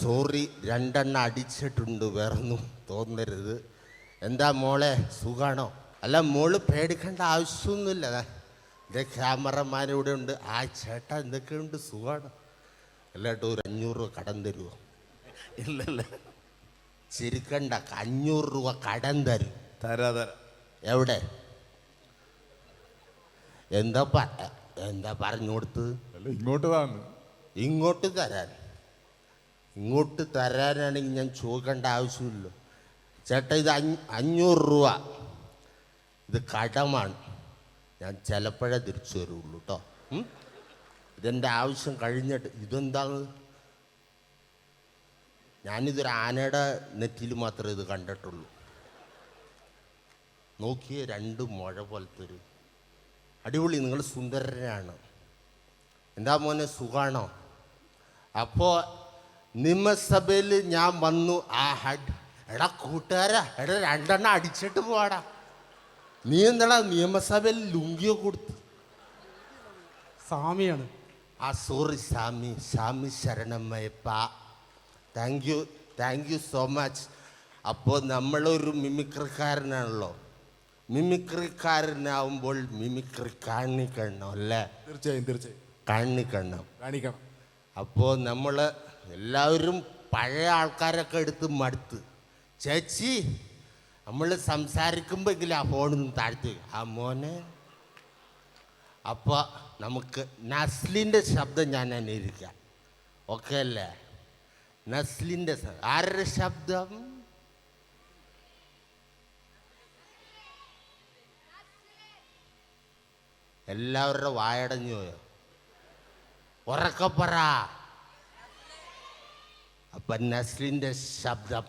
Sorry രണ്ടെണ്ണം അടിച്ചിട്ടുണ്ട് വേറൊന്നും തോന്നരുത്. എന്താ മോളെ സുഖാണോ? അല്ല മോൾ പേടിക്കേണ്ട ആവശ്യമൊന്നുമില്ല. എന്റെ ക്യാമറമാൻ ഇവിടെ ഉണ്ട്. ആ ചേട്ടാ എന്തൊക്കെയുണ്ട്? സുഖാണോ. അല്ലാട്ടോ ഒരു അഞ്ഞൂറ് രൂപ കടം തരുമോ ഇല്ലല്ല ഇല്ല. ചിരിക്കണ്ട. അഞ്ഞൂറ് രൂപ കടം തരും. തരാ തരാ. എവിടെ? എന്താ പറ എന്താ പറഞ്ഞു കൊടുത്തത്? ഇങ്ങോട്ട് താന്ന്. ഇങ്ങോട്ട് തരാൻ. ഇങ്ങോട്ട് തരാനാണെങ്കിൽ ഞാൻ ചോദിക്കേണ്ട ആവശ്യമില്ലല്ലോ. ചേട്ട ഇത് അഞ്ഞ് അഞ്ഞൂറ് രൂപ. ഇത് കടമാണ്. ഞാൻ ചിലപ്പോഴേ തിരിച്ചു വരുള്ളൂ കേട്ടോ? ഇതെന്റെ ആവശ്യം കഴിഞ്ഞിട്ട് ഇതെന്താണ്? ഞാനിതൊരു ആനയുടെ നെറ്റിൽ മാത്രമേ ഇത് കണ്ടിട്ടുള്ളൂ. നോക്കിയേ രണ്ട് മുഴ പോലത്തെ ഒരു അടിപൊളി നിങ്ങൾ സുന്ദരനാണ്. എന്താ മോനെ സുഖാണോ? അപ്പോൾ നിയമസഭയിൽ ഞാൻ വന്നു ആ ഹഡ് എടാ കൂട്ടുകാരാ എടാ രണ്ടെണ്ണം അടിച്ചിട്ട് പോവാടാ. നീ എന്താടാ നിയമസഭയിൽ ലുങ്കിയോ കൊടുത്തു? സ്വാമിയാണ്. ആ സോറി സ്വാമി സ്വാമി ശരണമ്മയപ്പ thank you thank you so much അപ്പോൾ നമ്മളൊരു മിമിക്രിക്കാരനാണല്ലോ. മിമിക്രിക്കാരനാവുമ്പോൾ മിമിക്രി കാണിക്കണം അല്ലേ? തീർച്ചയായും തീർച്ചയായും. കാണിക്കണം. കാണിക്കണം. അപ്പോൾ നമ്മൾ എല്ലാവരും പഴയ ആൾക്കാരൊക്കെ എടുത്ത് മടുത്ത്. ചേച്ചി നമ്മൾ സംസാരിക്കുമ്പോൾ ആ ഫോണിൽ നിന്ന് താഴ്ത്തി ആ മോനെ. അപ്പോൾ നമുക്ക് നസ്ലിന്റെ ശബ്ദം ഞാൻ അനുകരിക്കാം ഓക്കെ അല്ലേ? നസ്ലിന്റെ ആരുടെ ശബ്ദം? എല്ലാവരുടെ വായടഞ്ഞു പോയോ? ഉറക്കപ്പറ അപ്പൊ നസ്ലിന്റെ ശബ്ദം